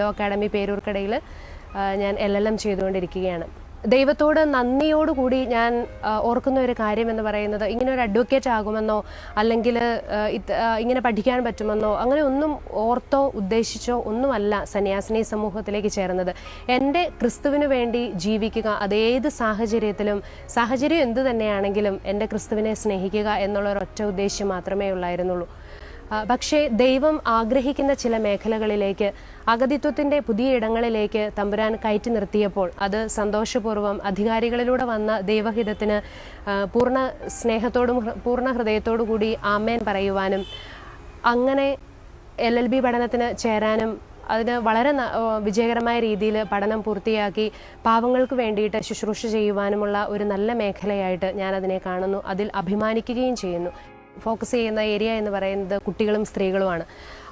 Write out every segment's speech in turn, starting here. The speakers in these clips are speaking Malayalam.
ലോ അക്കാഡമി പേരൂർക്കടയിൽ ഞാൻ എൽ എൽ എം ചെയ്തുകൊണ്ടിരിക്കുകയാണ്. ദൈവത്തോട് നന്ദിയോടുകൂടി ഞാൻ ഓർക്കുന്ന ഒരു കാര്യം എന്ന് പറയുന്നത് ഇങ്ങനെ ഒരു അഡ്വക്കേറ്റ് ആകുമെന്നോ അല്ലെങ്കിൽ ഇങ്ങനെ പഠിക്കാൻ പറ്റുമെന്നോ അങ്ങനെ ഒന്നും ഓർത്തോ ഉദ്ദേശിച്ചോ ഒന്നുമല്ല സന്യാസിനി സമൂഹത്തിലേക്ക് ചേർന്നത്. എന്റെ ക്രിസ്തുവിന് വേണ്ടി ജീവിക്കുക അതേത് സാഹചര്യത്തിലും സാഹചര്യം എന്തു തന്നെയാണെങ്കിലും എന്റെ ക്രിസ്തുവിനെ സ്നേഹിക്കുക എന്നുള്ള ഒരൊറ്റ ഉദ്ദേശ്യം മാത്രമേ ഉള്ളായിരുന്നുള്ളൂ. പക്ഷേ ദൈവം ആഗ്രഹിക്കുന്ന ചില മേഖലകളിലേക്ക് അഗതിത്വത്തിന്റെ പുതിയ ഇടങ്ങളിലേക്ക് തമ്പുരാൻ കയറ്റി നിർത്തിയപ്പോൾ അത് സന്തോഷപൂർവം അധികാരികളിലൂടെ വന്ന ദൈവഹിതത്തിന് പൂർണ സ്നേഹത്തോടും പൂർണ ഹൃദയത്തോടു കൂടി ആമേൻ പറയുവാനും അങ്ങനെ എൽ എൽ ബി പഠനത്തിന് ചേരാനും അതിന് വളരെ വിജയകരമായ രീതിയിൽ പഠനം പൂർത്തിയാക്കി പാവങ്ങൾക്ക് വേണ്ടിയിട്ട് ശുശ്രൂഷ ചെയ്യുവാനുമുള്ള ഒരു നല്ല മേഖലയായിട്ട് ഞാനതിനെ കാണുന്നു. അതിൽ അഭിമാനിക്കുകയും ചെയ്യുന്നു. ഫോക്കസ് ചെയ്യുന്ന ഏരിയ എന്ന് പറയുന്നത് കുട്ടികളും സ്ത്രീകളുമാണ്.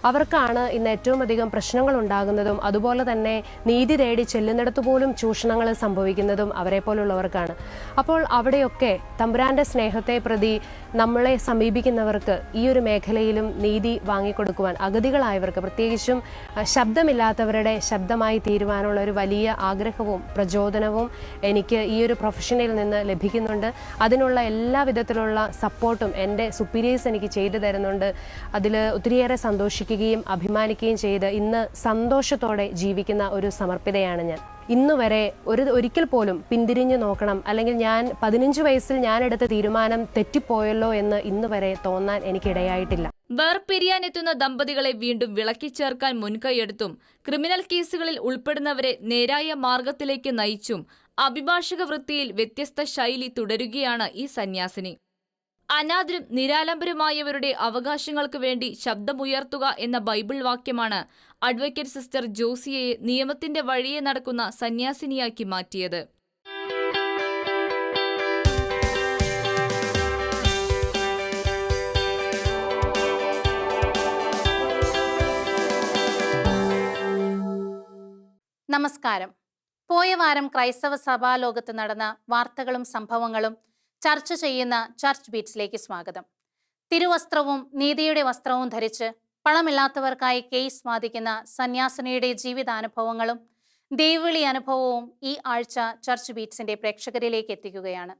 അവർക്കാണ് ഇന്ന് ഏറ്റവും അധികം പ്രശ്നങ്ങൾ ഉണ്ടാകുന്നതും അതുപോലെ തന്നെ നീതി തേടി ചെല്ലുന്നിടത്ത് പോലും ചൂഷണങ്ങൾ സംഭവിക്കുന്നതും അവരെ പോലുള്ളവർക്കാണ്. അപ്പോൾ അവിടെയൊക്കെ തമ്പുരാന്റെ സ്നേഹത്തെ പ്രതി നമ്മളെ സമീപിക്കുന്നവർക്ക് ഈ ഒരു മേഖലയിലും നീതി വാങ്ങിക്കൊടുക്കുവാൻ അഗതികളായവർക്ക് പ്രത്യേകിച്ചും ശബ്ദമില്ലാത്തവരുടെ ശബ്ദമായി തീരുവാനുള്ള ഒരു വലിയ ആഗ്രഹവും പ്രചോദനവും എനിക്ക് ഈ ഒരു പ്രൊഫഷനിൽ നിന്ന് ലഭിക്കുന്നുണ്ട്. അതിനുള്ള എല്ലാ വിധത്തിലുള്ള സപ്പോർട്ടും എന്റെ സുപ്പീരിയേഴ്സ് എനിക്ക് ചെയ്തു തരുന്നുണ്ട്. അതിൽ ഒത്തിരിയേറെ സന്തോഷിക്കുകയും അഭിമാനിക്കുകയും ചെയ്ത് ഇന്ന് സന്തോഷത്തോടെ ജീവിക്കുന്ന ഒരു സമർപ്പിതയാണ് ഞാൻ. ഇന്ന് വരെ ഒരു ഒരിക്കൽ പോലും പിന്തിരിഞ്ഞു നോക്കണം. അല്ലെങ്കിൽ ഞാൻ പതിനഞ്ച് വയസ്സിൽ ഞാൻ എടുത്ത തീരുമാനം തെറ്റിപ്പോയല്ലോ എന്ന് ഇന്ന് വരെ തോന്നാൻ എനിക്കിടയായിട്ടില്ല. വേർപിരിയാനെത്തുന്ന ദമ്പതികളെ വീണ്ടും വിളക്കി വിളക്കിച്ചേർക്കാൻ മുൻകൈയെടുത്തും ക്രിമിനൽ കേസുകളിൽ ഉൾപ്പെടുന്നവരെ നേരായ മാർഗത്തിലേക്ക് നയിച്ചും അഭിഭാഷക വൃത്തിയിൽ വ്യത്യസ്ത ശൈലി തുടരുകയാണ് ഈ സന്യാസിനി. അനാഥരും നിരാലംബരുമായവരുടെ അവകാശങ്ങൾക്ക് വേണ്ടി ശബ്ദമുയർത്തുക എന്ന ബൈബിൾ വാക്യമാണ് അഡ്വക്കേറ്റ് സിസ്റ്റർ ജോസിയെ നിയമത്തിന്റെ വഴിയെ നടക്കുന്ന സന്യാസിനിയാക്കി മാറ്റിയത്. നമസ്കാരം. പോയ വാരം ക്രൈസ്തവ സഭാലോകത്ത് നടന്ന വാർത്തകളും സംഭവങ്ങളും ചർച്ച ചെയ്യുന്ന ചർച്ച് ബീറ്റ്സിലേക്ക് സ്വാഗതം. തിരുവസ്ത്രവും നീതിയുടെ വസ്ത്രവും ധരിച്ച് പണമില്ലാത്തവർക്കായി കേസ് വാദിക്കുന്ന സന്യാസിനിയുടെ ജീവിതാനുഭവങ്ങളും ദൈവവിളി അനുഭവവും ഈ ആഴ്ച ചർച്ച് ബീറ്റ്സിന്റെ പ്രേക്ഷകരിലേക്ക് എത്തിക്കുകയാണ്.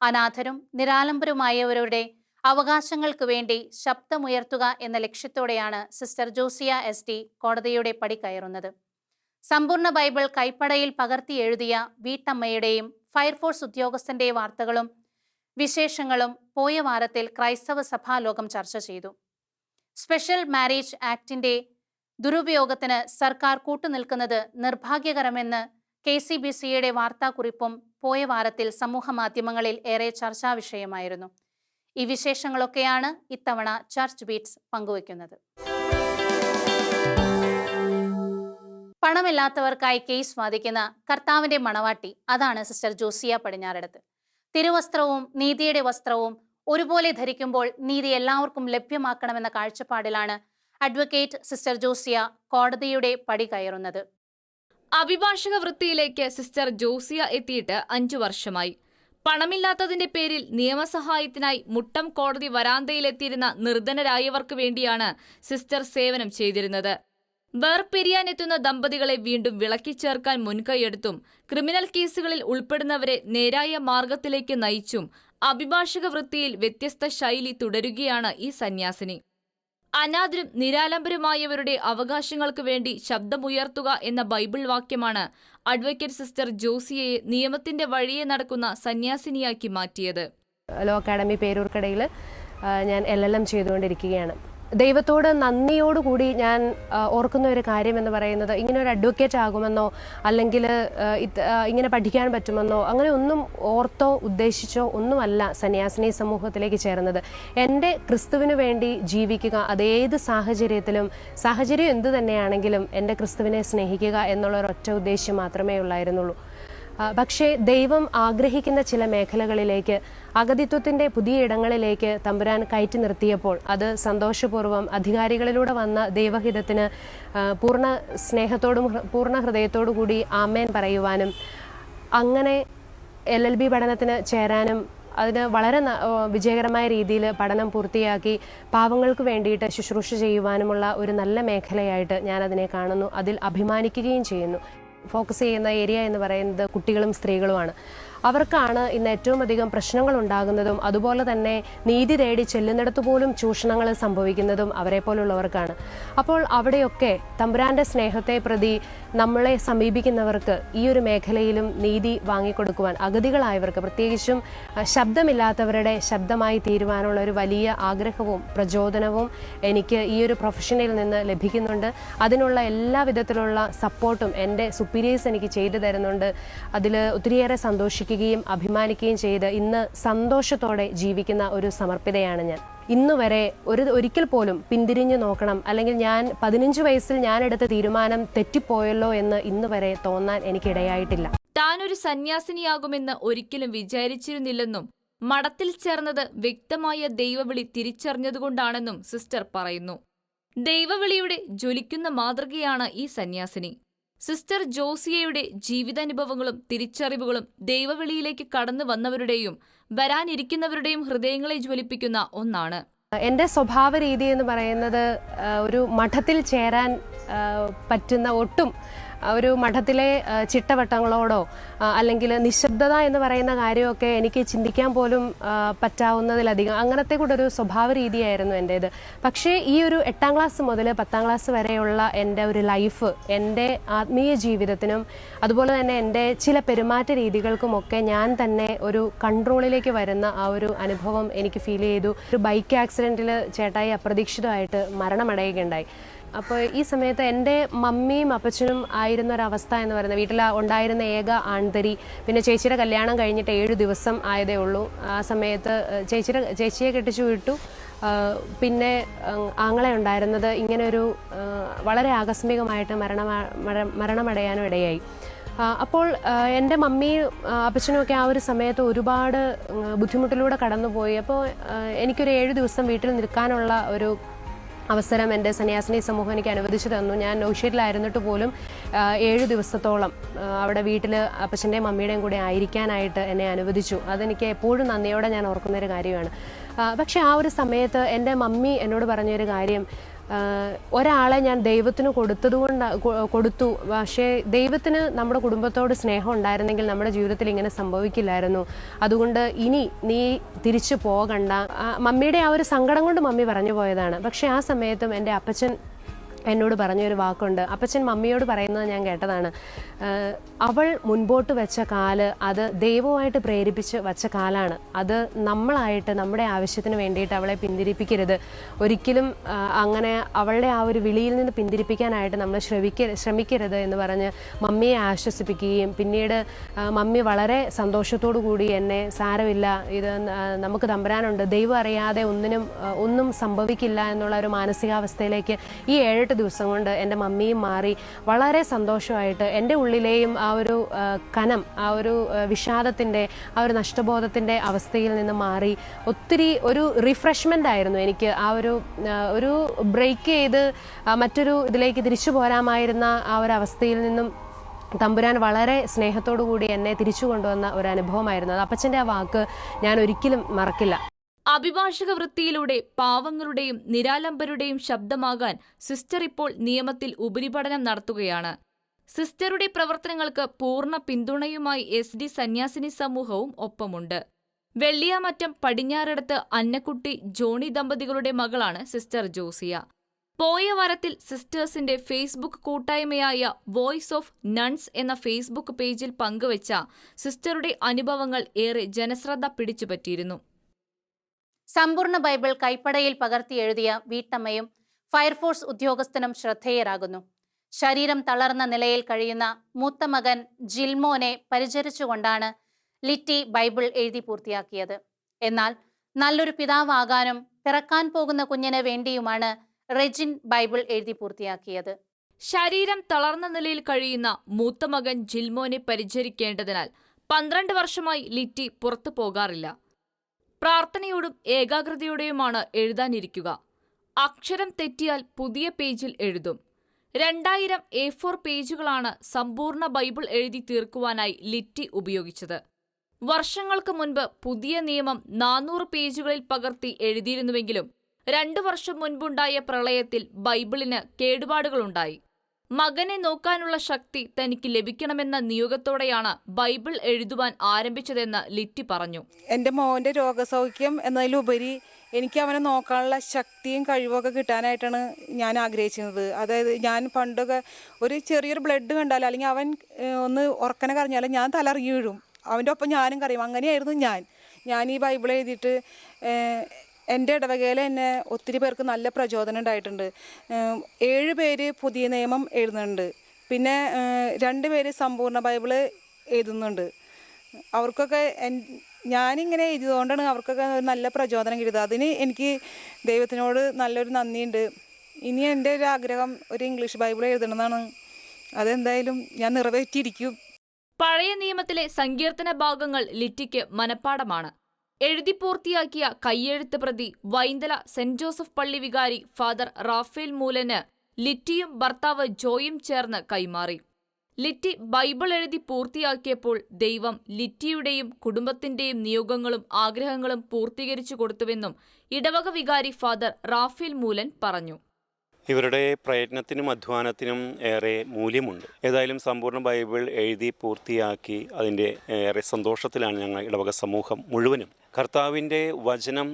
അനാഥരും നിരാലംബരുമായവരുടെ അവകാശങ്ങൾക്ക് വേണ്ടി ശബ്ദമുയർത്തുക എന്ന ലക്ഷ്യത്തോടെയാണ് സിസ്റ്റർ ജോസിയ എസ് ടി കോടതിയുടെ പടി കയറുന്നത്. സമ്പൂർണ ബൈബിൾ കൈപ്പടയിൽ പകർത്തി എഴുതിയ വീട്ടമ്മയുടെയും ഫയർഫോഴ്സ് ഉദ്യോഗസ്ഥന്റെ വാർത്തകളും വിശേഷങ്ങളും പോയ വാരത്തിൽ ക്രൈസ്തവ സഭാലോകം ചർച്ച ചെയ്തു. സ്പെഷ്യൽ മാരേജ് ആക്ടിന്റെ ദുരുപയോഗത്തിന് സർക്കാർ കൂട്ടുനിൽക്കുന്നത് നിർഭാഗ്യകരമെന്ന് കെ സി ബി സിയുടെ വാർത്താക്കുറിപ്പും പോയ വാരത്തിൽ സമൂഹ മാധ്യമങ്ങളിൽ ഏറെ ചർച്ചാ വിഷയമായിരുന്നു. ഈ വിശേഷങ്ങളൊക്കെയാണ് ഇത്തവണ ചർച്ച് ബീറ്റ്സ് പങ്കുവയ്ക്കുന്നത്. പണമില്ലാത്തവർക്കായി കേസ് വാദിക്കുന്ന കർത്താവിന്റെ മണവാട്ടി അതാണ് സിസ്റ്റർ ജോസിയ പടിഞ്ഞാറടത്ത്. തിരുവസ്ത്രവും നീതിയുടെ വസ്ത്രവും ഒരുപോലെ ധരിക്കുമ്പോൾ നീതി എല്ലാവർക്കും ലഭ്യമാക്കണമെന്ന കാഴ്ചപ്പാടിലാണ് അഡ്വക്കേറ്റ് സിസ്റ്റർ ജോസിയ കോടതിയുടെ പടി കയറുന്നത്. അഭിഭാഷക വൃത്തിയിലേക്ക് സിസ്റ്റർ ജോസിയ എത്തിയിട്ട് അഞ്ചു വർഷമായി. പണമില്ലാത്തതിന്റെ പേരിൽ നിയമസഹായത്തിനായി മുട്ടം കോടതി വരാന്തയിലെത്തിയിരുന്ന നിർധനരായവർക്ക് വേണ്ടിയാണ് സിസ്റ്റർ സേവനം ചെയ്തിരുന്നത്. വേർപിരിയാനെത്തുന്ന ദമ്പതികളെ വീണ്ടും വിളക്കി വിളക്കിച്ചേർക്കാൻ മുൻകൈയെടുത്തും ക്രിമിനൽ കേസുകളിൽ ഉൾപ്പെടുന്നവരെ നേരായ മാർഗത്തിലേക്ക് നയിച്ചും അഭിഭാഷക വൃത്തിയിൽ വ്യത്യസ്ത ശൈലി തുടരുകയാണ് ഈ സന്യാസിനി. അനാഥരും നിരാലംബരുമായവരുടെ അവകാശങ്ങൾക്ക് വേണ്ടി ശബ്ദമുയർത്തുക എന്ന ബൈബിൾ വാക്യമാണ് അഡ്വക്കേറ്റ് സിസ്റ്റർ ജോസിയെ നിയമത്തിന്റെ വഴിയെ നടക്കുന്ന സന്യാസിനിയാക്കി മാറ്റിയത്. ലോ അക്കാഡമി പേരൂർക്കടയിൽ ഞാൻ എൽ എൽ എം ചെയ്തുകൊണ്ടിരിക്കുകയാണ്. ദൈവത്തോട് നന്ദിയോടുകൂടി ഞാൻ ഓർക്കുന്ന ഒരു കാര്യം എന്ന് പറയുന്നത് ഇങ്ങനെ ഒരു അഡ്വക്കേറ്റ് ആകുമെന്നോ അല്ലെങ്കിൽ ഇങ്ങനെ പഠിക്കാൻ പറ്റുമെന്നോ അങ്ങനെ ഒന്നും ഓർത്തോ ഉദ്ദേശിച്ചോ ഒന്നുമല്ല സന്യാസിനി സമൂഹത്തിലേക്ക് ചേർന്നത് എന്റെ ക്രിസ്തുവിന് വേണ്ടി ജീവിക്കുക അതേത് സാഹചര്യത്തിലും സാഹചര്യം എന്ത് തന്നെയാണെങ്കിലും എന്റെ ക്രിസ്തുവിനെ സ്നേഹിക്കുക എന്നുള്ള ഒരൊറ്റ ഉദ്ദേശ്യം മാത്രമേ ഉള്ളായിരുന്നുള്ളൂ. പക്ഷേ ദൈവം ആഗ്രഹിക്കുന്ന ചില മേഖലകളിലേക്ക് അഗതിത്വത്തിന്റെ പുതിയ ഇടങ്ങളിലേക്ക് തമ്പുരാൻ കയറ്റി നിർത്തിയപ്പോൾ അത് സന്തോഷപൂർവം അധികാരികളിലൂടെ വന്ന ദൈവഹിതത്തിന് പൂർണ സ്നേഹത്തോടും പൂർണ ഹൃദയത്തോടു കൂടി ആമേൻ പറയുവാനും അങ്ങനെ എൽ എൽ ബി പഠനത്തിന് ചേരാനും അതിന് വളരെ വിജയകരമായ രീതിയിൽ പഠനം പൂർത്തിയാക്കി പാവങ്ങൾക്ക് വേണ്ടിയിട്ട് ശുശ്രൂഷ ചെയ്യുവാനുമുള്ള ഒരു നല്ല മേഖലയായിട്ട് ഞാൻ അതിനെ കാണുന്നു. അതിൽ അഭിമാനിക്കുകയും ചെയ്യുന്നു. ഫോക്കസ് ചെയ്യുന്ന ഏരിയ എന്ന് പറയുന്നത് കുട്ടികളും സ്ത്രീകളുമാണ്. അവർക്കാണ് ഇന്ന് ഏറ്റവും അധികം പ്രശ്നങ്ങൾ ഉണ്ടാകുന്നതും അതുപോലെ തന്നെ നീതി തേടി ചെല്ലുന്നിടത്ത് പോലും ചൂഷണങ്ങൾ സംഭവിക്കുന്നതും അവരെ പോലുള്ളവർക്കാണ്. അപ്പോൾ അവിടെയൊക്കെ തമ്പുരാന്റെ സ്നേഹത്തെ പ്രതി നമ്മളെ സമീപിക്കുന്നവർക്ക് ഈ ഒരു മേഖലയിലും നീതി വാങ്ങിക്കൊടുക്കുവാൻ അഗതികളായവർക്ക് പ്രത്യേകിച്ചും ശബ്ദമില്ലാത്തവരുടെ ശബ്ദമായി തീരുവാനുള്ള ഒരു വലിയ ആഗ്രഹവും പ്രചോദനവും എനിക്ക് ഈ ഒരു പ്രൊഫഷനിൽ നിന്ന് ലഭിക്കുന്നുണ്ട്. അതിനുള്ള എല്ലാ വിധത്തിലുള്ള സപ്പോർട്ടും എന്റെ സുപ്പീരിയേഴ്സ് എനിക്ക് ചെയ്തു തരുന്നുണ്ട്. അതിൽ ഒത്തിരിയേറെ സന്തോഷിക്കുകയും അഭിമാനിക്കുകയും ചെയ്ത് ഇന്ന് സന്തോഷത്തോടെ ജീവിക്കുന്ന ഒരു സമർപ്പിതയാണ് ഞാൻ. ഇന്നു വരെ ഒരു ഒരിക്കൽ പോലും പിന്തിരിഞ്ഞു നോക്കണം. അല്ലെങ്കിൽ ഞാൻ പതിനഞ്ച് വയസ്സിൽ ഞാൻ എടുത്ത തീരുമാനം തെറ്റിപ്പോയല്ലോ എന്ന് ഇന്ന് വരെ തോന്നാൻ എനിക്കിടയായിട്ടില്ല. താനൊരു സന്യാസിനിയാകുമെന്ന് ഒരിക്കലും വിചാരിച്ചിരുന്നില്ലെന്നും മഠത്തിൽ ചേർന്നത് വ്യക്തമായ ദൈവവിളി തിരിച്ചറിഞ്ഞതുകൊണ്ടാണെന്നും സിസ്റ്റർ പറയുന്നു. ദൈവവിളിയുടെ ജ്വലിക്കുന്ന മാതൃകയാണ് ഈ സന്യാസിനി. സിസ്റ്റർ ജോസിയയുടെ ജീവിതാനുഭവങ്ങളും തിരിച്ചറിവുകളും ദൈവവെളിയിലേക്ക് കടന്നു വന്നവരുടെയും വരാനിരിക്കുന്നവരുടെയും ഹൃദയങ്ങളെ ജ്വലിപ്പിക്കുന്ന ഒന്നാണ്. എന്റെ സ്വഭാവ രീതി എന്ന് പറയുന്നത് ഒരു മഠത്തിൽ ചേരാൻ പറ്റുന്ന ഒട്ടും ഒരു മഠത്തിലെ ചിട്ടവട്ടങ്ങളോടോ അല്ലെങ്കിൽ നിശബ്ദത എന്ന് പറയുന്ന കാര്യമൊക്കെ എനിക്ക് ചിന്തിക്കാൻ പോലും പറ്റാവുന്നതിലധികം അങ്ങനത്തെ കൂടെ ഒരു സ്വഭാവ രീതിയായിരുന്നു എന്റേത് പക്ഷേ ഈ ഒരു എട്ടാം ക്ലാസ് മുതൽ പത്താം ക്ലാസ് വരെയുള്ള എന്റെ ഒരു ലൈഫ് എന്റെ ആത്മീയ ജീവിതത്തിനും അതുപോലെ തന്നെ എന്റെ ചില പെരുമാറ്റ രീതികൾക്കുമൊക്കെ ഞാൻ തന്നെ ഒരു കൺട്രോളിലേക്ക് വരുന്ന ആ ഒരു അനുഭവം എനിക്ക് ഫീൽ ചെയ്തു. ഒരു ബൈക്ക് ആക്സിഡന്റിൽ ചേട്ടായി അപ്രതീക്ഷിതമായിട്ട് മരണമടയുകയുണ്ടായി. അപ്പോൾ ഈ സമയത്ത് എന്റെ മമ്മിയും അപ്പച്ചനും ആയിരുന്ന ഒരവസ്ഥ എന്ന് പറയുന്നത് വീട്ടിൽ ഉണ്ടായിരുന്ന ഏക ആൺതരി. പിന്നെ ചേച്ചിയുടെ കല്യാണം കഴിഞ്ഞിട്ട് ഏഴ് ദിവസം ആയതേ ഉള്ളൂ. ആ സമയത്ത് ചേച്ചിയുടെ ചേച്ചിയെ കെട്ടിച്ചു വിട്ടു. പിന്നെ ആങ്ങളെ ഉണ്ടായിരുന്നത് ഇങ്ങനൊരു വളരെ ആകസ്മികമായിട്ട് മരണ മരണമടയാനും ഇടയായി. അപ്പോൾ എന്റെ മമ്മിയും അപ്പച്ചനുമൊക്കെ ആ ഒരു സമയത്ത് ഒരുപാട് ബുദ്ധിമുട്ടിലൂടെ കടന്നുപോയി. അപ്പോൾ എനിക്കൊരു ഏഴ് ദിവസം വീട്ടിൽ നിൽക്കാനുള്ള ഒരു അവസരം എന്റെ സന്യാസിനി സമൂഹം എനിക്ക് അനുവദിച്ചു തന്നു. ഞാൻ നൗഷീരിലായിരുന്നിട്ട് പോലും ഏഴ് ദിവസത്തോളം അവിടെ വീട്ടിൽ അപ്പച്ചന്റെയും മമ്മിയുടെയും കൂടെ ആയിരിക്കാനായിട്ട് എന്നെ അനുവദിച്ചു. അതെനിക്ക് എപ്പോഴും നന്ദിയോടെ ഞാൻ ഓർക്കുന്നൊരു കാര്യമാണ്. പക്ഷേ ആ ഒരു സമയത്ത് എന്റെ മമ്മി എന്നോട് പറഞ്ഞൊരു കാര്യം ഒരാളെ ഞാൻ ദൈവത്തിന് കൊടുത്തതുകൊണ്ട് കൊടുത്തു. പക്ഷേ ദൈവത്തിന് നമ്മുടെ കുടുംബത്തോട് സ്നേഹം ഉണ്ടായിരുന്നെങ്കിൽ നമ്മുടെ ജീവിതത്തിൽ ഇങ്ങനെ സംഭവിക്കില്ലായിരുന്നു. അതുകൊണ്ട് ഇനി നീ തിരിച്ചു പോകണ്ട. മമ്മിയുടെ ആ ഒരു സങ്കടം കൊണ്ട് മമ്മി പറഞ്ഞു പോയതാണ്. പക്ഷേ ആ സമയത്തും എന്റെ അപ്പച്ചൻ എന്നോട് പറഞ്ഞൊരു വാക്കുണ്ട്. അപ്പച്ചൻ മമ്മിയോട് പറയുന്നത് ഞാൻ കേട്ടതാണ്. അവൾ മുൻപോട്ട് വെച്ച കാൽ അത് ദൈവമായിട്ട് പ്രേരിപ്പിച്ച് വെച്ച കാലാണ്. അത് നമ്മളായിട്ട് നമ്മുടെ ആവശ്യത്തിന് വേണ്ടിയിട്ട് അവളെ പിന്തിരിപ്പിക്കരുത്. ഒരിക്കലും അങ്ങനെ അവളുടെ ആ ഒരു വിളിയിൽ നിന്ന് പിന്തിരിപ്പിക്കാനായിട്ട് നമ്മൾ ശ്രമിക്ക ശ്രമിക്കരുത് എന്ന് പറഞ്ഞ് മമ്മിയെ ആശ്വസിപ്പിക്കുകയും പിന്നീട് മമ്മി വളരെ സന്തോഷത്തോടു കൂടി എന്നെ സാരമില്ല ഇത് നമുക്ക് തമ്പരാനുണ്ട് ദൈവം അറിയാതെ ഒന്നിനും ഒന്നും സംഭവിക്കില്ല എന്നുള്ള ഒരു മാനസികാവസ്ഥയിലേക്ക് ഈ ഏഴെട്ട് ദിവസം കൊണ്ട് എന്റെ മമ്മിയും മാറി വളരെ സന്തോഷമായിട്ട് എന്റെ ഉള്ളിലെയും ആ ഒരു കനം ആ ഒരു വിഷാദത്തിന്റെ ആ ഒരു നഷ്ടബോധത്തിന്റെ അവസ്ഥയിൽ നിന്ന് മാറി ഒത്തിരി ഒരു റിഫ്രഷ്മെന്റ് ആയിരുന്നു എനിക്ക് ആ ഒരു ഒരു ബ്രേക്ക് ചെയ്ത് മറ്റൊരു ഇതിലേക്ക് തിരിച്ചു പോരാമായിരുന്ന ആ ഒരു അവസ്ഥയിൽ നിന്നും തമ്പുരാൻ വളരെ സ്നേഹത്തോടു കൂടി എന്നെ തിരിച്ചു കൊണ്ടുവന്ന ഒരു അനുഭവമായിരുന്നു. അത് അപ്പച്ചന്റെ ആ വാക്ക് ഞാൻ ഒരിക്കലും മറക്കില്ല. അഭിഭാഷക വൃത്തിയിലൂടെ പാവങ്ങളുടെയും നിരാലംബരുടെയും ശബ്ദമാകാൻ സിസ്റ്റർ ഇപ്പോൾ നിയമത്തിൽ ഉപരിപഠനം നടത്തുകയാണ്. സിസ്റ്ററുടെ പ്രവർത്തനങ്ങൾക്ക് പൂർണ പിന്തുണയുമായി എസ് ഡി സന്യാസിനി സമൂഹവും ഒപ്പമുണ്ട്. വെള്ളിയാമറ്റം പടിഞ്ഞാറടുത്ത് അന്നക്കുട്ടി ജോണി ദമ്പതികളുടെ മകളാണ് സിസ്റ്റർ ജോസിയ. പോയ വാരത്തിൽ സിസ്റ്റേഴ്സിന്റെ ഫേസ്ബുക്ക് കൂട്ടായ്മയായ വോയിസ് ഓഫ് നൺസ് എന്ന ഫേസ്ബുക്ക് പേജിൽ പങ്കുവച്ച സിസ്റ്ററുടെ അനുഭവങ്ങൾ ഏറെ ജനശ്രദ്ധ പിടിച്ചുപറ്റിയിരുന്നു. സമ്പൂർണ ബൈബിൾ കൈപ്പടയിൽ പകർത്തി എഴുതിയ വീട്ടമ്മയും ഫയർഫോഴ്സ് ഉദ്യോഗസ്ഥനും ശ്രദ്ധേയരാകുന്നു. ശരീരം തളർന്ന നിലയിൽ കഴിയുന്ന മൂത്ത മകൻ ജിൽമോനെ പരിചരിച്ചുകൊണ്ടാണ് ലിറ്റി ബൈബിൾ എഴുതി പൂർത്തിയാക്കിയത്. എന്നാൽ നല്ലൊരു പിതാവാകാനും പിറക്കാൻ പോകുന്ന കുഞ്ഞിന് വേണ്ടിയുമാണ് റെജിൻ ബൈബിൾ എഴുതി പൂർത്തിയാക്കിയത്. ശരീരം തളർന്ന നിലയിൽ കഴിയുന്ന മൂത്ത മകൻ ജിൽമോനെ പരിചരിക്കേണ്ടതിനാൽ പന്ത്രണ്ട് വർഷമായി ലിറ്റി പുറത്തു പോകാറില്ല. പ്രാർത്ഥനയോടും ഏകാഗ്രതയോടെയുമാണ് എഴുതാനിരിക്കുക. അക്ഷരം തെറ്റിയാൽ പുതിയ പേജിൽ എഴുതും. രണ്ടായിരം എ ഫോർ പേജുകളാണ് സമ്പൂർണ ബൈബിൾ എഴുതി തീർക്കുവാനായി ലിറ്റി ഉപയോഗിച്ചത്. വർഷങ്ങൾക്ക് മുൻപ് പുതിയ നിയമം നാനൂറ് പേജുകളിൽ പകർത്തി എഴുതിയിരുന്നുവെങ്കിലും രണ്ടു വർഷം മുൻപുണ്ടായ പ്രളയത്തിൽ ബൈബിളിന് കേടുപാടുകളുണ്ടായി. മകനെ നോക്കാനുള്ള ശക്തി തനിക്ക് ലഭിക്കണമെന്ന നിയോഗത്തോടെയാണ് ബൈബിൾ എഴുതുവാൻ ആരംഭിച്ചതെന്ന് ലിറ്റി പറഞ്ഞു. എന്റെ മോന്റെ രോഗസൗഖ്യം എന്നതിലുപരി എനിക്ക് അവനെ നോക്കാനുള്ള ശക്തിയും കഴിവൊക്കെ കിട്ടാനായിട്ടാണ് ഞാൻ ആഗ്രഹിച്ചിരുന്നത്. അതായത് ഞാൻ പണ്ടൊക്കെ ഒരു ചെറിയൊരു ബ്ലഡ് കണ്ടാൽ അല്ലെങ്കിൽ അവൻ ഒന്ന് ഉറക്കനെ കറിഞ്ഞാലും ഞാൻ തലറിഞ്ഞു വീഴും. അവന്റെ ഒപ്പം ഞാനും കറിയും അങ്ങനെയായിരുന്നു ഞാൻ. ഞാൻ ഈ ബൈബിൾ എഴുതിയിട്ട് എന്റെ ഇടവകയിൽ എന്നെ ഒത്തിരി പേർക്ക് നല്ല പ്രചോദനം ഉണ്ടായിട്ടുണ്ട്. ഏഴ് പേര് പുതിയ നിയമം എഴുതുന്നുണ്ട്. പിന്നെ രണ്ട് പേര് സമ്പൂർണ ബൈബിൾ എഴുതുന്നുണ്ട്. അവർക്കൊക്കെ ഞാനിങ്ങനെ എഴുതിയതുകൊണ്ടാണ് അവർക്കൊക്കെ ഒരു നല്ല പ്രചോദനം കിട്ടുന്നത് അതിന് എനിക്ക് ദൈവത്തിനോട് നല്ലൊരു നന്ദിയുണ്ട്. ഇനി എന്റെ ഒരു ആഗ്രഹം ഒരു ഇംഗ്ലീഷ് ബൈബിൾ എഴുതണമെന്നാണ്. അതെന്തായാലും ഞാൻ നിറവേറ്റിയിരിക്കും. പഴയ നിയമത്തിലെ സങ്കീർത്തന ഭാഗങ്ങൾ ലിറ്റിക്ക് മനപ്പാടമാണ് എഴുതി പൂർത്തിയാക്കിയ കയ്യെഴുത്ത് പ്രതി വൈന്തല സെന്റ് ജോസഫ് പള്ളി വികാരി ഫാദർ റാഫേൽ മൂലന് ലിറ്റിയും ഭർത്താവ് ജോയും ചേർന്ന് കൈമാറി. ലിറ്റി ബൈബിൾ എഴുതി പൂർത്തിയാക്കിയപ്പോൾ ദൈവം ലിറ്റിയുടെയും കുടുംബത്തിന്റെയും നിയോഗങ്ങളും ആഗ്രഹങ്ങളും പൂർത്തീകരിച്ചു കൊടുത്തുവെന്നും ഇടവക വികാരി ഫാദർ റാഫേൽ മൂലൻ പറഞ്ഞു. ഇവരുടെ പ്രയത്നത്തിനും അധ്വാനത്തിനും ഏറെ മൂല്യമുണ്ട്. ഏതായാലും സമ്പൂർണ ബൈബിൾ എഴുതി പൂർത്തിയാക്കി അതിന്റെ ഏറെ സന്തോഷത്തിലാണ് ഞങ്ങൾ ഇടവക സമൂഹം മുഴുവനും. കർത്താവിന്റെ വചനം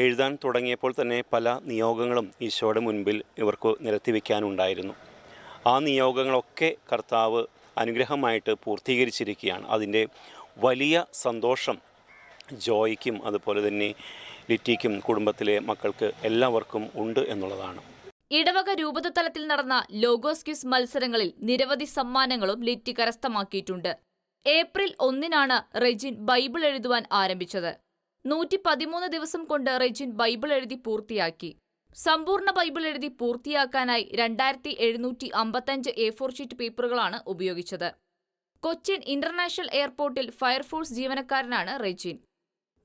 എഴുതാൻ തുടങ്ങിയപ്പോൾ തന്നെ പല നിയോഗങ്ങളും ഈശോയുടെ മുൻപിൽ ഇവർക്ക് നിരത്തി വയ്ക്കാനുണ്ടായിരുന്നു ആ നിയോഗങ്ങളൊക്കെ കർത്താവ് അനുഗ്രഹമായിട്ട് പൂർത്തീകരിച്ചിരിക്കുകയാണ്. അതിന്റെ വലിയ സന്തോഷം ജോയ്ക്കും അതുപോലെ തന്നെ ലിറ്റിക്കും കുടുംബത്തിലെ മക്കൾക്ക് എല്ലാവർക്കും ഉണ്ട് എന്നുള്ളതാണ്. ഇടവക രൂപത തലത്തിൽ നടന്ന ലോഗോസ് ക്യൂസ് മത്സരങ്ങളിൽ നിരവധി സമ്മാനങ്ങളും ലിറ്റി കരസ്ഥമാക്കിയിട്ടുണ്ട്. ഏപ്രിൽ ഒന്നിനാണ് റെജിൻ ബൈബിൾ എഴുതുവാൻ ആരംഭിച്ചത്. നൂറ്റി പതിമൂന്ന് ദിവസം കൊണ്ട് റെജിൻ ബൈബിൾ എഴുതി പൂർത്തിയാക്കി. സമ്പൂർണ ബൈബിൾ എഴുതി പൂർത്തിയാക്കാനായി രണ്ടായിരത്തി എഴുന്നൂറ്റി അമ്പത്തഞ്ച് എ ഫോർ ഷീറ്റ് പേപ്പറുകളാണ് ഉപയോഗിച്ചത്. കൊച്ചിൻ ഇന്റർനാഷണൽ എയർപോർട്ടിൽ ഫയർഫോഴ്സ് ജീവനക്കാരനാണ് റെജിൻ.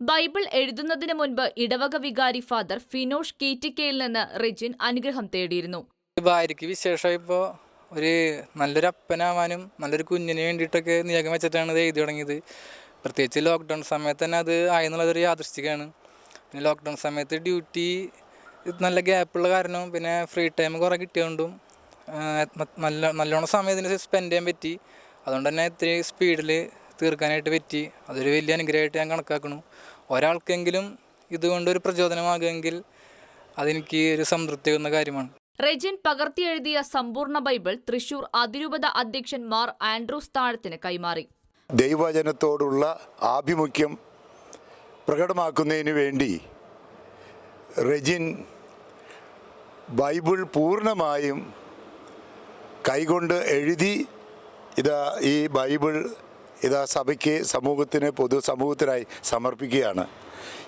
ബൈബിൾ എഴുതുന്നതിന് മുൻപ് ഇടവക വികാരി ഫാദർ ഫിനോഷ് കീറ്റിക്കയിൽ നിന്ന് റിജിൻ അനുഗ്രഹം തേടിയിരുന്നു. ഭാര്യയ്ക്ക് വിശേഷം ഇപ്പോൾ ഒരു നല്ലൊരു അപ്പനാവാനും നല്ലൊരു കുഞ്ഞിന് വേണ്ടിയിട്ടൊക്കെ നിയോഗം വെച്ചിട്ടാണ് ഇത് എഴുതി തുടങ്ങിയത്. പ്രത്യേകിച്ച് ലോക്ക്ഡൗൺ സമയത്ത് തന്നെ അത് ആയെന്നുള്ളതൊരു യാദൃശ്ചികയാണ് പിന്നെ ലോക്ക്ഡൗൺ സമയത്ത് ഡ്യൂട്ടി നല്ല ഗ്യാപ്പുള്ള കാരണവും പിന്നെ ഫ്രീ ടൈം കുറേ കിട്ടിയതുകൊണ്ടും നല്ല നല്ലോണം സമയം ഇതിന് സ്പെൻഡ് ചെയ്യാൻ പറ്റി. അതുകൊണ്ട് തന്നെ ഇത്തിരി സ്പീഡിൽ തീർക്കാനായിട്ട് പറ്റി. അതൊരു വലിയ അനുഗ്രഹമായിട്ട് ഞാൻ കണക്കാക്കുന്നു. ഒരാൾക്കെങ്കിലും ഇതുകൊണ്ടൊരു പ്രചോദനമാകുമെങ്കിൽ അതെനിക്ക് ഒരു സംതൃപ്തിയാകുന്ന കാര്യമാണ്. റെജിൻ പകർത്തിയെഴുതിയ സമ്പൂർണ ബൈബിൾ തൃശൂർ അതിരൂപത അധ്യക്ഷൻ മാർ ആൻഡ്രൂസ് താഴത്തിന് കൈമാറി. ദൈവജനത്തോടുള്ള ആഭിമുഖ്യം പ്രകടമാക്കുന്നതിന് വേണ്ടി റെജിൻ ബൈബിൾ പൂർണമായും കൈകൊണ്ട് എഴുതി ഇതാ ഈ ബൈബിൾ ഇതാ സഭയ്ക്ക് സമൂഹത്തിന് പൊതു സമൂഹത്തിനായി സമർപ്പിക്കുകയാണ്.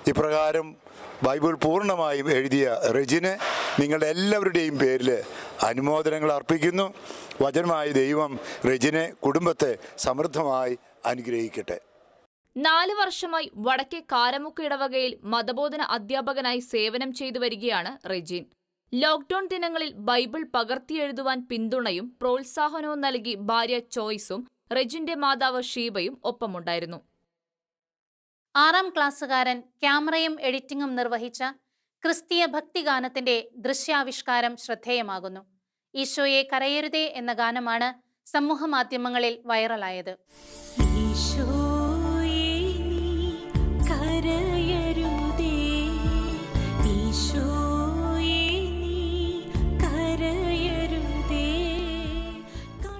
ഇപ്രകാരം ബൈബിൾ പൂർണമായും എഴുതിയ റെജിന് നിങ്ങളുടെ എല്ലാവരുടെയും പേരിൽ അനുമോദനങ്ങൾ അർപ്പിക്കുന്നു. വചനമായ ദൈവം റെജിനെ കുടുംബത്തെ സമൃദ്ധമായി അനുഗ്രഹിക്കട്ടെ. നാല് വർഷമായി വടക്കേ കാരമുക്ക് ഇടവകയിൽ മതബോധന അധ്യാപകനായി സേവനം ചെയ്തു വരികയാണ് റെജിൻ. ലോക്ഡൌൺ ദിനങ്ങളിൽ ബൈബിൾ പകർത്തിയെഴുതുവാൻ പിന്തുണയും പ്രോത്സാഹനവും നൽകി ഭാര്യ ചോയ്സും റെജിന്റെ മാതാവ് ഷീബയും ഒപ്പമുണ്ടായിരുന്നു. ആറാം ക്ലാസ്സുകാരൻ ക്യാമറയും എഡിറ്റിംഗും നിർവഹിച്ച ക്രിസ്തീയ ഭക്തിഗാനത്തിന്റെ ദൃശ്യാവിഷ്കാരം ശ്രദ്ധേയമാകുന്നു. ഈശോയെ കരയരുതേ എന്ന ഗാനമാണ് സമൂഹ മാധ്യമങ്ങളിൽ വൈറലായത്. ഈശോയേ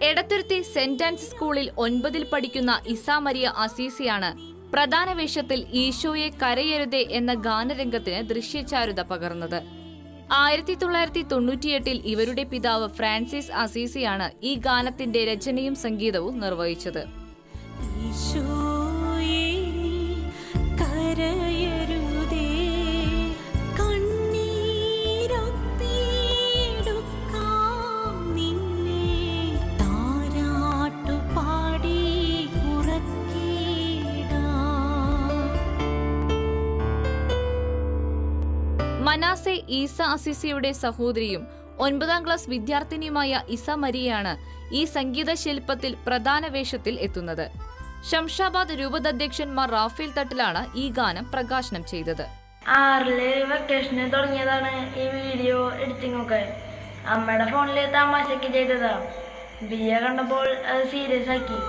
എടത്തുരുത്തി സെന്റ് ആൻസ് സ്കൂളിൽ ഒൻപതിൽ പഠിക്കുന്ന ഇസാമരിയ അസീസിയാണ് പ്രധാന വേഷത്തിൽ ഈശോയെ കരയരുതേ എന്ന ഗാനരംഗത്തിന് ദൃശ്യചാരുത പകർന്നത്. ആയിരത്തി തൊള്ളായിരത്തി തൊണ്ണൂറ്റിയെട്ടിൽ ഇവരുടെ പിതാവ് ഫ്രാൻസിസ് അസീസിയാണ് ഈ ഗാനത്തിന്റെ രചനയും സംഗീതവും നിർവഹിച്ചത്. ഈശോയെ നീ മനാസെ ഈസ അസിസിയുടെ സഹോദരിയും ഒൻപതാം ക്ലാസ് വിദ്യാർത്ഥിനിയുമായ ഇസ മരിയാണ് ഈ സംഗീത ശില്പത്തിൽ പ്രധാന വേഷത്തിൽ എത്തുന്നത്. ശംഷാബാദ് രൂപത മാർ റാഫേൽ തട്ടിലാണ് ഈ ഗാനം പ്രകാശനം ചെയ്തത്. ആറിൽ വെക്കേഷന് തുടങ്ങിയതാണ് ഈ വീഡിയോ എഡിറ്റിംഗ് ഒക്കെ. അമ്മയുടെ ഫോണിൽ തമാശക്ക് ചെയ്തതാ. ബിയ കണ്ടപ്പോൾ അത് സീരിയസ് ആക്കി.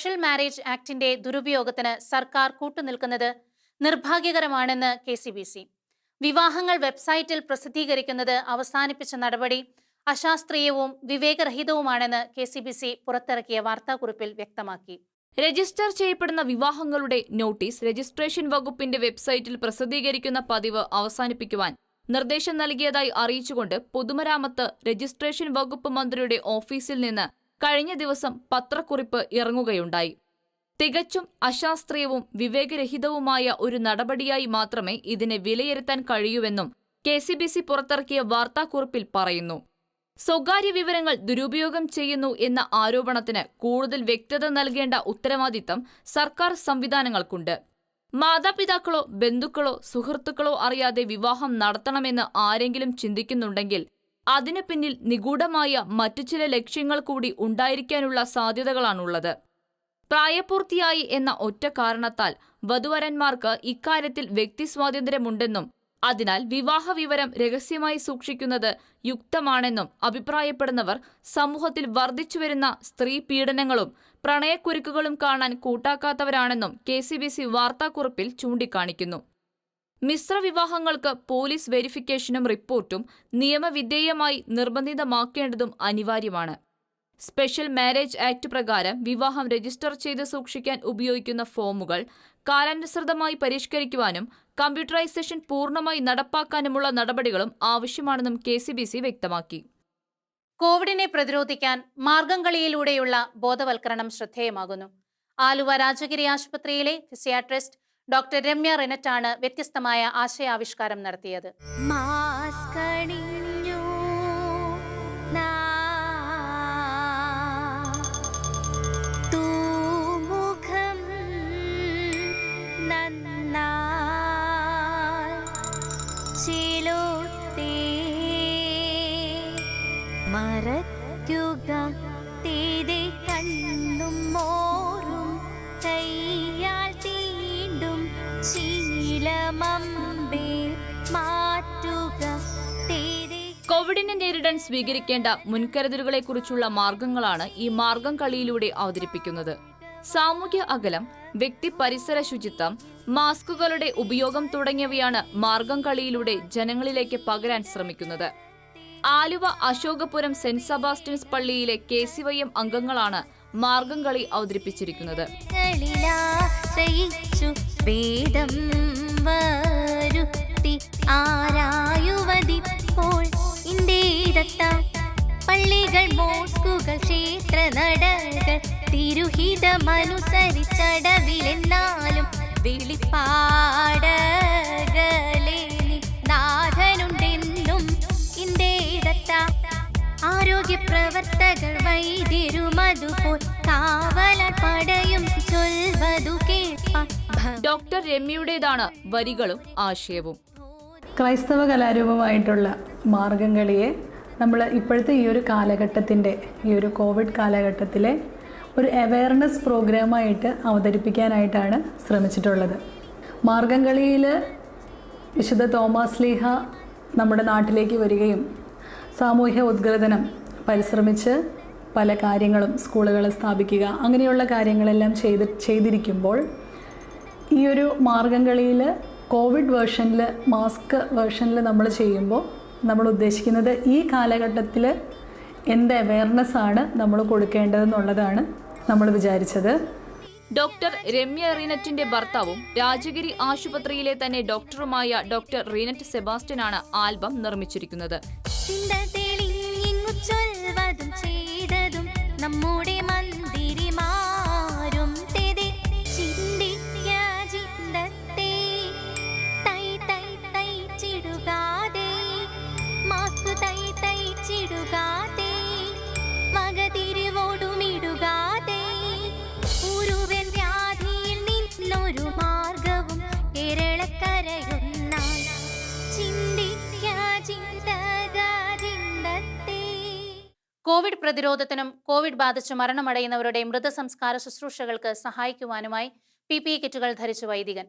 സ്പെഷ്യൽ മാരേജ് ആക്ടിന്റെ ദുരുപയോഗത്തിന് സർക്കാർ കൂട്ടുനിൽക്കുന്നത് നിർഭാഗ്യകരമാണെന്ന് കെ സി ബി സി. വിവാഹങ്ങൾ വെബ്സൈറ്റിൽ പ്രസിദ്ധീകരിക്കുന്നത് അവസാനിപ്പിച്ച നടപടി അശാസ്ത്രീയവും വിവേകരഹിതവുമാണെന്ന് കെ സി ബി സി പുറത്തിറക്കിയ വാർത്താക്കുറിപ്പിൽ വ്യക്തമാക്കി. രജിസ്റ്റർ ചെയ്യപ്പെടുന്ന വിവാഹങ്ങളുടെ നോട്ടീസ് രജിസ്ട്രേഷൻ വകുപ്പിന്റെ വെബ്സൈറ്റിൽ പ്രസിദ്ധീകരിക്കുന്ന പതിവ് അവസാനിപ്പിക്കുവാൻ നിർദ്ദേശം നൽകിയതായി അറിയിച്ചുകൊണ്ട് പൊതുമരാമത്ത് രജിസ്ട്രേഷൻ വകുപ്പ് മന്ത്രിയുടെ ഓഫീസിൽ നിന്ന് കഴിഞ്ഞ ദിവസം പത്രക്കുറിപ്പ് ഇറങ്ങുകയുണ്ടായി. തികച്ചും അശാസ്ത്രീയവും വിവേകരഹിതവുമായ ഒരു നടപടിയായി മാത്രമേ ഇതിനെ വിലയിരുത്താൻ കഴിയൂവെന്നും കെ സി ബി സി പുറത്തിറക്കിയ വാർത്താക്കുറിപ്പിൽ പറയുന്നു. സ്വകാര്യ വിവരങ്ങൾ ദുരുപയോഗം ചെയ്യുന്നു എന്ന ആരോപണത്തിന് കൂടുതൽ വ്യക്തത നൽകേണ്ട ഉത്തരവാദിത്തം സർക്കാർ സംവിധാനങ്ങൾക്കുണ്ട്. മാതാപിതാക്കളോ ബന്ധുക്കളോ സുഹൃത്തുക്കളോ അറിയാതെ വിവാഹം നടത്തണമെന്ന് ആരെങ്കിലും ചിന്തിക്കുന്നുണ്ടെങ്കിൽ അതിനു പിന്നിൽ നിഗൂഢമായ മറ്റു ചില ലക്ഷ്യങ്ങൾ കൂടി ഉണ്ടായിരിക്കാനുള്ള സാധ്യതകളാണുള്ളത്. പ്രായപൂർത്തിയായി എന്ന ഒറ്റ കാരണത്താൽ വധുവരന്മാർക്ക് ഇക്കാര്യത്തിൽ വ്യക്തി സ്വാതന്ത്ര്യമുണ്ടെന്നും അതിനാൽ വിവാഹ വിവരം രഹസ്യമായി സൂക്ഷിക്കുന്നത് യുക്തമാണെന്നും അഭിപ്രായപ്പെടുന്നവർ സമൂഹത്തിൽ വർദ്ധിച്ചുവരുന്ന സ്ത്രീ പീഡനങ്ങളും പ്രണയക്കുരുക്കുകളും കാണാൻ കൂട്ടാക്കാത്തവരാണെന്നും കെ സി ബി സി വാർത്താക്കുറിപ്പിൽ ചൂണ്ടിക്കാണിക്കുന്നു. മിശ്ര വിവാഹങ്ങൾക്ക് പോലീസ് വെരിഫിക്കേഷനും റിപ്പോർട്ടും നിയമവിധേയമായി നിർബന്ധിതമാക്കേണ്ടതും അനിവാര്യമാണ്. സ്പെഷ്യൽ മാരേജ് ആക്ട് പ്രകാരം വിവാഹം രജിസ്റ്റർ ചെയ്ത് സൂക്ഷിക്കാൻ ഉപയോഗിക്കുന്ന ഫോമുകൾ കാലാനുസൃതമായി പരിഷ്കരിക്കുവാനും കമ്പ്യൂട്ടറൈസേഷൻ പൂർണമായി നടപ്പാക്കാനുമുള്ള നടപടികളും ആവശ്യമാണെന്നും കെ വ്യക്തമാക്കി. കോവിഡിനെ പ്രതിരോധിക്കാൻ മാർഗംകളിയിലൂടെയുള്ള ബോധവൽക്കരണം ശ്രദ്ധേയമാകുന്നു. ആലുവ രാജഗിരി ആശുപത്രിയിലെ ഫിസിയാട്രിസ്റ്റ് ഡോക്ടർ രമ്യ റെനറ്റാണ് വ്യത്യസ്തമായ ആശയാവിഷ്കാരം നടത്തിയത്. മാസ്കണിഞ്ഞു മാറ്റുക കോവിഡിനെ നേരിടാൻ സ്വീകരിക്കേണ്ട മുൻകരുതലുകളെക്കുറിച്ചുള്ള മാർഗങ്ങളാണ് ഈ മാർഗം കളിയിലൂടെ അവതരിപ്പിക്കുന്നത്. സാമൂഹ്യ അകലം വ്യക്തി പരിസര ശുചിത്വം മാസ്കുകളുടെ ഉപയോഗം തുടങ്ങിയവയാണ് മാർഗം കളിയിലൂടെ ജനങ്ങളിലേക്ക് പകരാൻ ശ്രമിക്കുന്നത്. ആലുവ അശോകപുരം സെന്റ് സെബാസ്റ്റ്യൻസ് പള്ളിയിലെ കെ സി വൈ എം അംഗങ്ങളാണ് മാർഗം കളി അവതരിപ്പിച്ചിരിക്കുന്നത്. വരുത്തി ആരായുവതിപ്പോൾ ഇന്ത്യതത്ത പള്ളികൾ മോസ്കുകൾ ക്ഷേത്ര നടകൾ തിരുഹിതമനുസരിച്ചടവിലെന്നാലും വെളിപ്പാടകളെ നാഥനുണ്ടെന്നും ഇന്ത്യതത്ത ആരോഗ്യ പ്രവർത്തകർ വൈദ്യരുമതുപോൽ കാവല പടയും ചൊൽവതു കേൾപ്പാൻ ഡോക്ടർ രമ്യയുടേതാണ് വരികളും ആശയവും. ക്രൈസ്തവ കലാരൂപമായിട്ടുള്ള മാർഗംകളിയെ നമ്മൾ ഇപ്പോഴത്തെ ഈ ഒരു കാലഘട്ടത്തിന്റെ ഈ ഒരു കോവിഡ് കാലഘട്ടത്തിലെ ഒരു അവയർനെസ് പ്രോഗ്രാമായിട്ട് അവതരിപ്പിക്കാനായിട്ടാണ് ശ്രമിച്ചിട്ടുള്ളത്. മാർഗംകളിയിൽ വിശുദ്ധ തോമസ് ലീഹ നമ്മുടെ നാട്ടിലേക്ക് വരികയും സാമൂഹ്യ ഉദ്ഗ്രഥനം പരിശ്രമിച്ച് പല കാര്യങ്ങളും സ്കൂളുകൾ സ്ഥാപിക്കുക അങ്ങനെയുള്ള കാര്യങ്ങളെല്ലാം ചെയ്ത് ചെയ്തിരിക്കുമ്പോൾ ഈ ഒരു മാർഗം കളിയിൽ കോവിഡ് വേർഷനിൽ മാസ്ക് വേർഷനിൽ നമ്മൾ ചെയ്യുമ്പോൾ നമ്മൾ ഉദ്ദേശിക്കുന്നത് ഈ കാലഘട്ടത്തിൽ എന്ത് അവയർനെസ് ആണ് നമ്മൾ കൊടുക്കേണ്ടതെന്നുള്ളതാണ് നമ്മൾ വിചാരിച്ചത്. ഡോക്ടർ രമ്യ റീനറ്റിന്റെ ഭർത്താവും രാജഗിരി ആശുപത്രിയിലെ തന്നെ ഡോക്ടറുമായ ഡോക്ടർ റീനറ്റ് സെബാസ്റ്റ്യനാണ് ആൽബം നിർമ്മിച്ചിരിക്കുന്നത്. ചൊൽവതും ചെയ്തതും നമ്മുടെ കോവിഡ് പ്രതിരോധത്തിനും കോവിഡ് ബാധിച്ച് മരണമടയുന്നവരുടെ മൃതസംസ്കാര ശുശ്രൂഷകൾക്ക് സഹായിക്കുവാനുമായി പി പി കിറ്റുകൾ ധരിച്ച വൈദികൻ.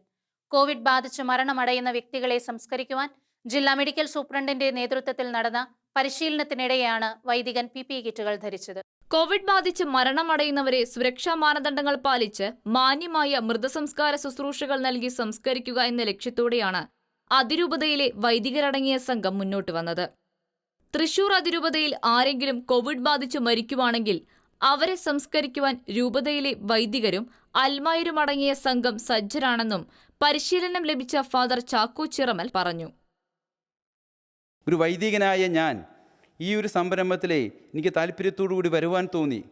കോവിഡ് ബാധിച്ച് മരണമടയുന്ന വ്യക്തികളെ സംസ്കരിക്കുവാൻ ജില്ലാ മെഡിക്കൽ സൂപ്രണ്ടിന്റെ നേതൃത്വത്തിൽ നടന്ന പരിശീലനത്തിനിടെയാണ് വൈദികൻ പി പി കിറ്റുകൾ ധരിച്ചത്. കോവിഡ് ബാധിച്ച് മരണമടയുന്നവരെ സുരക്ഷാ മാനദണ്ഡങ്ങൾ പാലിച്ച് മാന്യമായ മൃതസംസ്കാര ശുശ്രൂഷകൾ നൽകി സംസ്കരിക്കുക എന്ന ലക്ഷ്യത്തോടെയാണ് അതിരൂപതയിലെ വൈദികരടങ്ങിയ സംഘം മുന്നോട്ട് വന്നത്. തൃശൂർ അതിരൂപതയിൽ ആരെങ്കിലും കോവിഡ് ബാധിച്ച് മരിക്കുവാണെങ്കിൽ അവരെ സംസ്കരിക്കുവാൻ രൂപതയിലെ വൈദികരും അൽമായരും അടങ്ങിയ സംഘം സജ്ജരാണെന്നും പരിശീലനം ലഭിച്ച ഫാദർ ചാക്കോ ചിറമൽ പറഞ്ഞു. ഒരു വൈദികനായ ഞാൻ ഈ ഒരു സംരംഭത്തിലെ എനിക്ക് താല്പര്യത്തോടു കൂടി വരുവാൻ തോന്നി.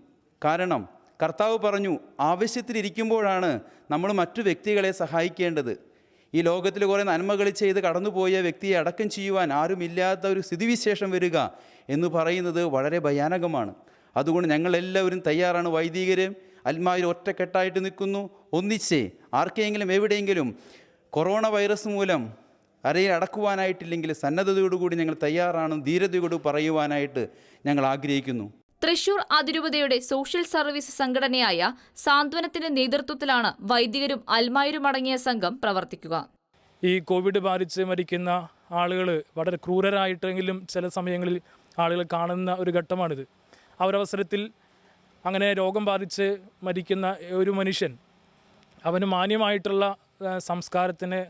കാരണം കർത്താവ് പറഞ്ഞു ആവശ്യത്തിലിരിക്കുമ്പോഴാണ് നമ്മൾ മറ്റു വ്യക്തികളെ സഹായിക്കേണ്ടത്. ഈ ലോകത്തിൽ കുറേ നന്മകൾ ചെയ്ത് കടന്നുപോയ വ്യക്തിയെ അടക്കം ചെയ്യുവാൻ ആരുമില്ലാത്ത ഒരു സ്ഥിതിവിശേഷം വരിക എന്ന് പറയുന്നത് വളരെ ഭയാനകമാണ്. അതുകൊണ്ട് ഞങ്ങളെല്ലാവരും തയ്യാറാണ്. വൈദികരും അത്മാവിൽ ഒറ്റക്കെട്ടായിട്ട് നിൽക്കുന്നു. ഒന്നിച്ചേ ആർക്കെങ്കിലും എവിടെയെങ്കിലും കൊറോണ വൈറസ് മൂലം അരയിൽ അടക്കുവാനായിട്ടില്ലെങ്കിൽ സന്നദ്ധതയോടുകൂടി ഞങ്ങൾ തയ്യാറാണ് ധീരതയോട് പറയുവാനായിട്ട് ഞങ്ങൾ ആഗ്രഹിക്കുന്നു. തൃശൂർ അതിരൂപതയുടെ സോഷ്യൽ സർവീസ് സംഘടനയായ സാന്ത്വനത്തിന്റെ നേതൃത്വത്തിലാണ് വൈദികരും അൽമായരും അടങ്ങിയ സംഘം പ്രവർത്തിക്കുക. ഈ കോവിഡ് ബാധിച്ച് മരിക്കുന്ന ആളുകൾ വളരെ ക്രൂരരായിട്ടെങ്കിലും ചില സമയങ്ങളിൽ ആളുകൾ കാണുന്ന ഒരു ഘട്ടമാണിത്. അവരവസരത്തിൽ അങ്ങനെ രോഗം ബാധിച്ച് മരിക്കുന്ന ഒരു മനുഷ്യൻ അവന് മാന്യമായിട്ടുള്ള സംസ്കാരത്തിന്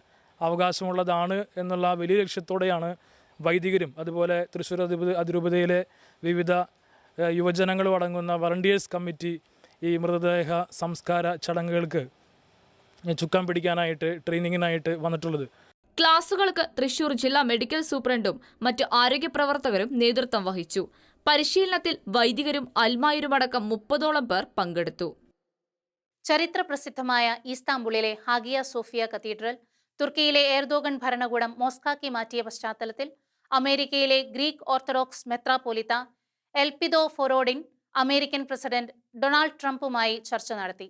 അവകാശമുള്ളതാണ് എന്നുള്ള വലിയ ലക്ഷ്യത്തോടെയാണ് വൈദികരും അതുപോലെ തൃശ്ശൂർ അതിരൂപതയിലെ വിവിധ യുവജനങ്ങളും അടങ്ങുന്ന വളണ്ടിയേഴ്സ് കമ്മിറ്റി ഈ മൃതദേഹ സംസ്കാര ചടങ്ങുകൾക്ക് ചുക്കാൻ പിടിക്കാനായിട്ട് ട്രെയിനിങ്ങിനായിട്ട് വന്നിട്ടുള്ളത്. ക്ലാസുകൾക്ക് തൃശൂർ ജില്ലാ മെഡിക്കൽ സൂപ്രണ്ടും മറ്റ് ആരോഗ്യ പ്രവർത്തകരും നേതൃത്വം വഹിച്ചു. പരിശീലനത്തിൽ വൈദികരും അൽമായരുമടക്കം മുപ്പതോളം പേർ പങ്കെടുത്തു. ചരിത്ര പ്രസിദ്ധമായ ഈസ്താംബുളിലെ ഹാഗിയ സോഫിയ കത്തീഡ്രൽ തുർക്കിയിലെ എർദോഗൻ ഭരണകൂടം മോസ്കാക്കി മാറ്റിയ പശ്ചാത്തലത്തിൽ അമേരിക്കയിലെ ഗ്രീക്ക് ഓർത്തഡോക്സ് മെത്രാപോലിത്ത എൽപിദോ ഫൊറോഡിൻ അമേരിക്കൻ പ്രസിഡന്റ് ഡൊണാൾഡ് ട്രംപുമായി ചർച്ച നടത്തി.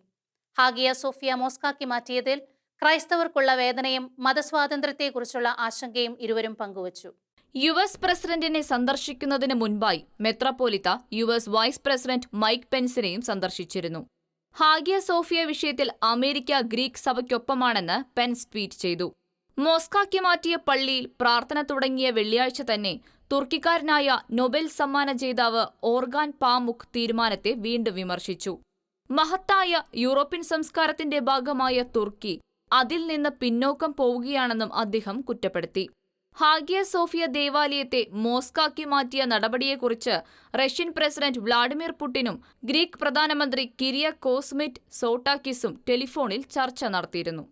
ഹാഗിയ സോഫിയ മോസ്കാക്കി മാറ്റിയതിൽ ക്രൈസ്തവർക്കുള്ള വേദനയും മതസ്വാതന്ത്ര്യത്തെക്കുറിച്ചുള്ള ആശങ്കയും ഇരുവരും പങ്കുവച്ചു. യു എസ് പ്രസിഡന്റിനെ സന്ദർശിക്കുന്നതിന് മുൻപായി മെത്രപ്പോലിത്ത U S vice president Mike പെൻസിനെയും സന്ദർശിച്ചിരുന്നു. ഹാഗിയ സോഫിയ വിഷയത്തിൽ അമേരിക്ക ഗ്രീക്ക് സഭയ്ക്കൊപ്പമാണെന്ന് പെൻസ് ട്വീറ്റ് ചെയ്തു. മോസ്കാക്കി മാറ്റിയ പള്ളിയിൽ പ്രാർത്ഥന തുടങ്ങിയ വെള്ളിയാഴ്ച തന്നെ തുർക്കിക്കാരനായ നൊബേൽ സമ്മാന ജേതാവ് ഓർഗാൻ പാമുക് തീരുമാനത്തെ വീണ്ടും വിമർശിച്ചു. മഹത്തായ യൂറോപ്യൻ സംസ്കാരത്തിന്റെ ഭാഗമായ തുർക്കി അതിൽ നിന്ന് പിന്നോക്കം പോവുകയാണെന്നും അദ്ദേഹം കുറ്റപ്പെടുത്തി. ഹാഗിയ സോഫിയ ദേവാലയത്തെ മോസ്കാക്കി മാറ്റിയ നടപടിയെക്കുറിച്ച് റഷ്യൻ പ്രസിഡന്റ് വ്ളാഡിമിർ പുടിനും ഗ്രീക്ക് പ്രധാനമന്ത്രി കിരിയ കോസ്മിറ്റ് സോട്ടാക്കിസും ടെലിഫോണിൽ ചർച്ച നടത്തിയിരുന്നു.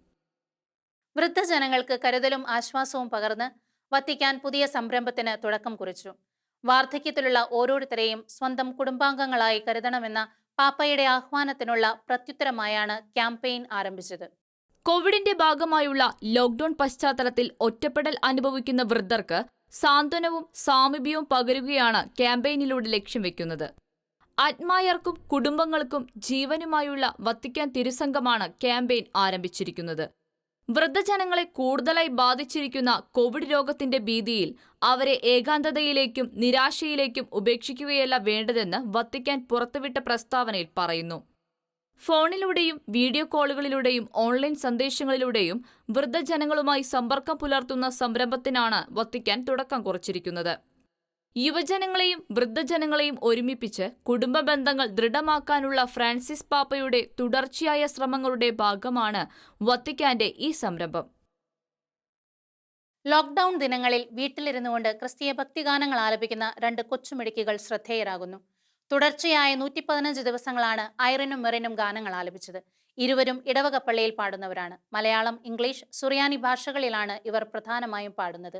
വൃദ്ധജനങ്ങൾക്ക് കരുതലും ആശ്വാസവും പകർന്ന് വത്തിക്കാൻ പുതിയ സംരംഭത്തിന് തുടക്കം കുറിച്ചു. വാർദ്ധക്യത്തിലുള്ള ഓരോരുത്തരെയും സ്വന്തം കുടുംബാംഗങ്ങളായി കരുതണമെന്ന പാപ്പയുടെ ആഹ്വാനത്തിനുള്ള പ്രത്യുത്തരമായാണ് ക്യാമ്പയിൻ ആരംഭിച്ചത്. കോവിഡിന്റെ ഭാഗമായുള്ള ലോക്ഡൌൺ പശ്ചാത്തലത്തിൽ ഒറ്റപ്പെടൽ അനുഭവിക്കുന്ന വൃദ്ധർക്ക് സാന്ത്വനവും സാമീപ്യവും പകരുകയാണ് ക്യാമ്പയിനിലൂടെ ലക്ഷ്യം വെക്കുന്നത്. ആത്മായർക്കും കുടുംബങ്ങൾക്കും ജീവനുമായുള്ള വത്തിക്കാൻ തിരുസംഘമാണ് ക്യാമ്പയിൻ ആരംഭിച്ചിരിക്കുന്നത്. വൃദ്ധജനങ്ങളെ കൂടുതലായി ബാധിച്ചിരിക്കുന്ന കോവിഡ് രോഗത്തിന്റെ ഭീതിയിൽ അവരെ ഏകാന്തതയിലേക്കും നിരാശയിലേക്കും ഉപേക്ഷിക്കുകയല്ല വേണ്ടതെന്ന് വത്തിക്കാൻ പുറത്തുവിട്ട പ്രസ്താവനയിൽ പറയുന്നു. ഫോണിലൂടെയും വീഡിയോ കോളുകളിലൂടെയും ഓൺലൈൻ സന്ദേശങ്ങളിലൂടെയും വൃദ്ധജനങ്ങളുമായി സമ്പർക്കം പുലർത്തുന്ന സംരംഭത്തിനാണ് വത്തിക്കാൻ തുടക്കം കുറിച്ചിരിക്കുന്നത്. യുവജനങ്ങളെയും വൃദ്ധജനങ്ങളെയും ഒരുമിപ്പിച്ച് കുടുംബ ബന്ധങ്ങൾ ദൃഢമാക്കാനുള്ള ഫ്രാൻസിസ് പാപ്പയുടെ തുടർച്ചയായ ശ്രമങ്ങളുടെ ഭാഗമാണ് വത്തിക്കാന്റെ ഈ സംരംഭം. ലോക്ക്ഡൌൺ ദിനങ്ങളിൽ വീട്ടിലിരുന്നുകൊണ്ട് ക്രിസ്തീയ ഭക്തിഗാനങ്ങൾ ആലപിക്കുന്ന രണ്ട് കൊച്ചുമിടുക്കികൾ ശ്രദ്ധേയരാകുന്നു. തുടർച്ചയായ നൂറ്റി പതിനഞ്ച് ദിവസങ്ങളാണ് ഐറിനും മെറിനും ഗാനങ്ങൾ ആലപിച്ചത്. ഇരുവരും ഇടവകപ്പള്ളിയിൽ പാടുന്നവരാണ്. മലയാളം ഇംഗ്ലീഷ് സുറിയാനി ഭാഷകളിലാണ് ഇവർ പ്രധാനമായും പാടുന്നത്.